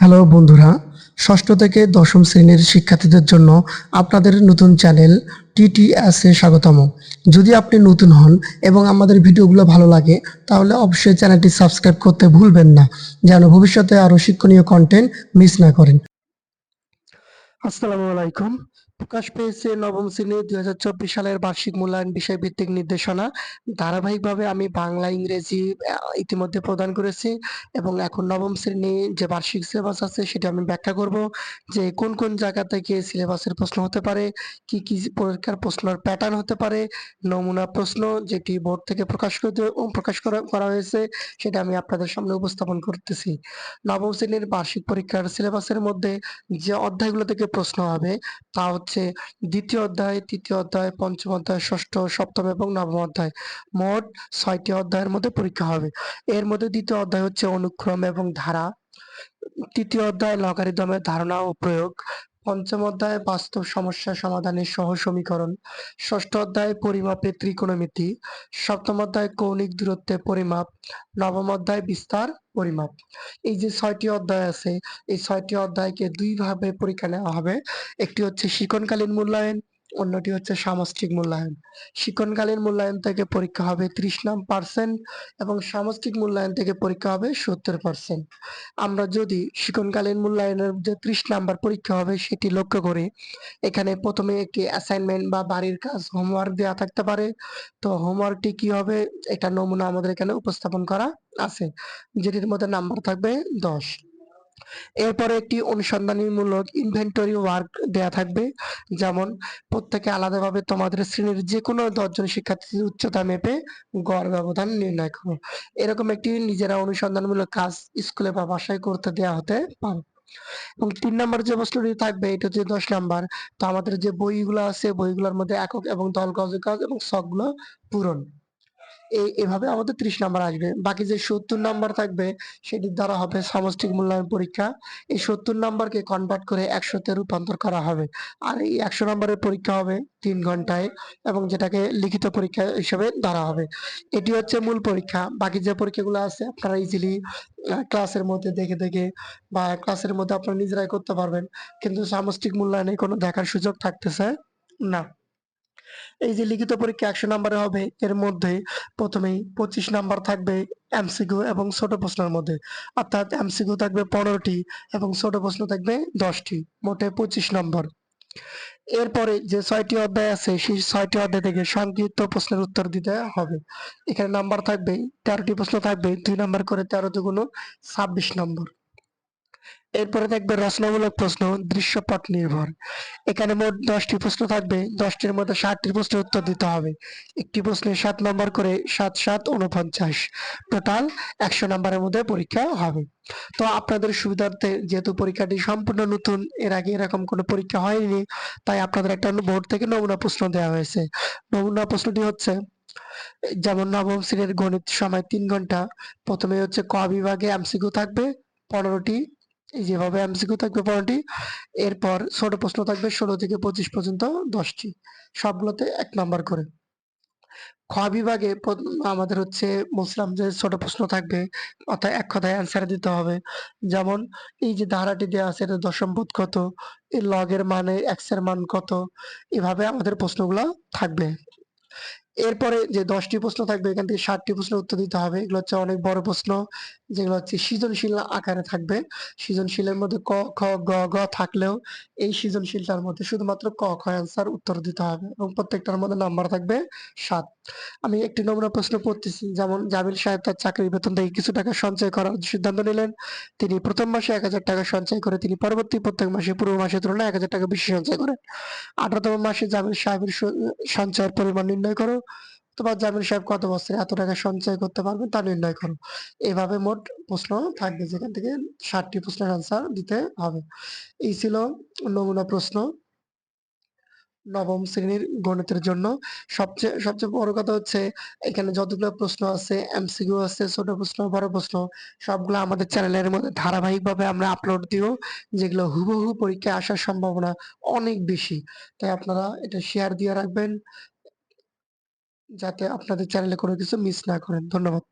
Hello বন্ধুরা, ষষ্ঠ থেকে দশম শ্রেণির শিক্ষার্থীদের জন্য আপনাদের নতুন চ্যানেল টিটিএস স্বাগতম। যদি আপনি নতুন হন এবং আমাদের ভিডিওগুলো ভালো লাগে, তাহলে অবশ্যই চ্যানেলটি সাবস্ক্রাইব করতে ভুলবেন না, যেন ভবিষ্যতে আরও শিক্ষণীয় কন্টেন্ট মিস না করেন। আসসালামু আলাইকুম। প্রকাশ পেয়েছে নবম শ্রেণি দুই হাজার চব্বিশ সালের বার্ষিক মূল্যায়ন বিষয় ভিত্তিক নির্দেশনা। ধারাবাহিকভাবে আমি বাংলা, ইংরেজি ইতিমধ্যে প্রদান করেছি এবং এখন নবম শ্রেণি যে বার্ষিক সিলেবাস আছে সেটা আমি ব্যাখ্যা করব যে কোন কোন জায়গা থেকে সিলেবাসের প্রশ্ন হতে পারে, কি কি পরীক্ষার প্রশ্নের প্যাটার্ন হতে পারে, নমুনা প্রশ্ন যেটি বোর্ড থেকে প্রকাশ করতে, প্রকাশ করা করা হয়েছে সেটা আমি আপনাদের সামনে উপস্থাপন করতেছি। নবম শ্রেণির বার্ষিক পরীক্ষার সিলেবাসের মধ্যে যে অধ্যায়গুলো থেকে প্রশ্ন হবে তা হচ্ছে দ্বিতীয় অধ্যায়, তৃতীয় অধ্যায়, পঞ্চম অধ্যায়, ষষ্ঠ, সপ্তম এবং নবম অধ্যায়। মোট ছয়টি অধ্যায়ের মধ্যে পরীক্ষা হবে। এর মধ্যে দ্বিতীয় অধ্যায় হচ্ছে অনুক্রম এবং ধারা। তৃতীয় অধ্যায় লগারিদমের ধারণা ও প্রয়োগ। পঞ্চম অধ্যায় বাস্তব সমস্যা সমাধানের সহ সমীকরণ, ষষ্ঠ অধ্যায় পরিমাপে ত্রিকোণমিতি, সপ্তম অধ্যায় কৌণিক দূরত্বে পরিমাপ, নবম অধ্যায় বিস্তার পরিমাপ। এই যে ছয়টি অধ্যায় আছে, এই ছয়টি অধ্যায়কে দুইভাবে পরীক্ষা নেওয়া হবে। একটি হচ্ছে শিক্ষণকালীন মূল্যায়ন অন্যটি হচ্ছে সামষ্টিক মূল্যায়ন। শিক্ষণকালীন মূল্যায়ন থেকে পরীক্ষা হবে ত্রিশ নাম পার্সেন্ট এবং সামষ্টিক মূল্যায়ন থেকে পরীক্ষা হবে সত্তর পার্সেন্ট আমরা যদি শিক্ষণকালীন মূল্যায়নের যে ত্রিশ নাম্বার পরীক্ষা হবে সেটি লক্ষ্য করে, এখানে প্রথমে একটি অ্যাসাইনমেন্ট বা বাড়ির কাজ হোমওয়ার্ক দেওয়া থাকতে পারে। তো হোমওয়ার্কটি কি হবে? এটা নমুনা আমাদের এখানে উপস্থাপন করা আছে, যেটির মধ্যে নাম্বার থাকবে দশ। এরপরে একটি অনুসন্ধানীমূলক ইনভেন্টরি ওয়ার্ক দেয়া থাকবে, যেমন প্রত্যেকে আলাদাভাবে তোমাদের শ্রেণির যে কোনো দশজন শিক্ষার্থীর উচ্চতা মেপে গড় ব্যবধান নির্ণয় করো। এরকম একটি নিজেরা অনুসন্ধানমূলক কাজ স্কুলে বা বাসায় করতে দেওয়া হতে পারে। এবং তিন নম্বর যে প্রশ্নটি থাকবে, এটা হচ্ছে দশ নাম্বার। তো আমাদের যে বইগুলো আছে, বইগুলোর মধ্যে একক এবং দল গজ কাজ এবং সবগুলো পূরণ। এই এভাবে আমাদের ত্রিশ নাম্বার আসবে। বাকি যে সত্তর নাম্বার থাকবে, সেটির দ্বারা হবে সামষ্টিক মূল্যায়ন পরীক্ষা। এই সত্তর নাম্বারকে কনভার্ট করে একশোতে রূপান্তর করা হবে। আর এই একশো নাম্বারের পরীক্ষা হবে তিন ঘন্টায় এবং যেটাকে লিখিত পরীক্ষা হিসেবে ধরা হবে। এটি হচ্ছে মূল পরীক্ষা। বাকি যে পরীক্ষাগুলো আছে, আপনারা ইজিলি ক্লাসের মধ্যে দেখে দেখে বা ক্লাসের মধ্যে আপনারা নিজেরাই করতে পারবেন। কিন্তু সামষ্টিক মূল্যায়নে কোনো দেখার সুযোগ থাকতেছে না। এই যে লিখিত পরীক্ষা একশো নাম্বারে হবে, এর মধ্যে প্রথমেই পঁচিশ নাম্বার থাকবে এমসিকিউ এবং ছোট প্রশ্নের মধ্যে। অর্থাৎ এমসিকিউ থাকবে পনেরোটি এবং ছোট প্রশ্ন থাকবে দশটি, মোটে পঁচিশ নম্বর। এরপরে যে ছয়টি অধ্যায় আছে, সেই ছয়টি অধ্যায় থেকে সংক্ষিপ্ত প্রশ্নের উত্তর দিতে হবে। এখানে নাম্বার থাকবে, তেরোটি প্রশ্ন থাকবে, দুই নাম্বার করে তেরো দুগুণ ছাব্বিশ নম্বর। এরপরে থাকবে রচনামূলক প্রশ্ন, দৃশ্যপট নির্ভর। এখানে মোট দশটি প্রশ্ন থাকবে, দশটির মধ্যে ষাটটি প্রশ্নের উত্তর দিতে হবে। একটি প্রশ্নে সাত নম্বর করে সাত সাত উনপঞ্চাশ টোটাল একশো নম্বরের মধ্যে পরীক্ষা হবে। তো আপনাদের সুবিধার্থে, যেহেতু পরীক্ষাটি সম্পূর্ণ নতুন, এর আগে এরকম কোনো পরীক্ষা হয়নি, তাই আপনাদের একটা বোর্ড থেকে নমুনা প্রশ্ন দেওয়া হয়েছে। নমুনা প্রশ্নটি হচ্ছে, যেমন নবম শ্রেণির গণিত সময় তিন ঘণ্টা, প্রথমে হচ্ছে ক বিভাগে এমসিকিউ থাকবে, পনেরোটি যেভাবে এমসিকিউ থাকবে পনেরোটি, এরপর ছোট প্রশ্ন থাকবে ষোলো থেকে পঁচিশ পর্যন্ত দশটি, সবগুলোতে এক নাম্বার করে। খ বিভাগে আমাদের হচ্ছে বলছিলাম যে ছোট প্রশ্ন থাকবে, অর্থাৎ এক কথায় অ্যান্সার দিতে হবে। যেমন, এই যে ধারাটি দেওয়া আছে এটা দশম পদ কত এই লগের মানে এক্সের মান কত, এভাবে আমাদের প্রশ্নগুলো থাকবে। এরপরে যে দশটি প্রশ্ন থাকবে, এখান থেকে ষাটটি প্রশ্নের উত্তর দিতে হবে। এগুলো হচ্ছে অনেক বড় প্রশ্ন, যেগুলো হচ্ছে সৃজনশীল আকারে থাকবে। সৃজনশীলের মধ্যে ক, খ, গ গ থাকলেও এই সৃজনশীলটার মধ্যে শুধুমাত্র ক, খ অ্যান্সার উত্তর দিতে হবে এবং প্রত্যেকটার মধ্যে নাম্বার থাকবে সাত। আমি একটি নমুনা প্রশ্ন পড়তেছি, যেমন জামিল সাহেব তার চাকরির বেতন থেকে কিছু টাকা সঞ্চয় করার সিদ্ধান্ত নিলেন। তিনি প্রথম মাসে এক হাজার টাকা সঞ্চয় করে, তিনি পরবর্তী প্রত্যেক মাসে পূর্ব মাসের তুলনায় এক হাজার টাকা বেশি সঞ্চয় করেন। আঠারোতম মাসে জামিল সাহেবের সঞ্চয়ের পরিমাণ নির্ণয় করো। তোমার জামিল সাহেব কত বছরে এত টাকা সঞ্চয় করতে পারবেন তা নির্ণয় করো। এভাবে মোট প্রশ্ন থাকবে, যেখান থেকে ষাটটি প্রশ্নের আনসার দিতে হবে। এই ছিল নমুনা প্রশ্ন নবম শ্রেণির গণিতের জন্য। সবচেয়ে সবচেয়ে বড় কথা হচ্ছে, এখানে যতগুলো প্রশ্ন আছে এমসিকিউ আছে, ছোট প্রশ্ন, বড় প্রশ্ন, সবগুলো আমাদের চ্যানেলের মধ্যে ধারাবাহিকভাবে আমরা আপলোড দিব যেগুলো হুবহু পরীক্ষায় আসার সম্ভাবনা অনেক বেশি। তাই আপনারা এটা শেয়ার দিয়ে রাখবেন। যাতে আপনাদের চ্যানেলে কোনো কিছু মিস না করেন। ধন্যবাদ।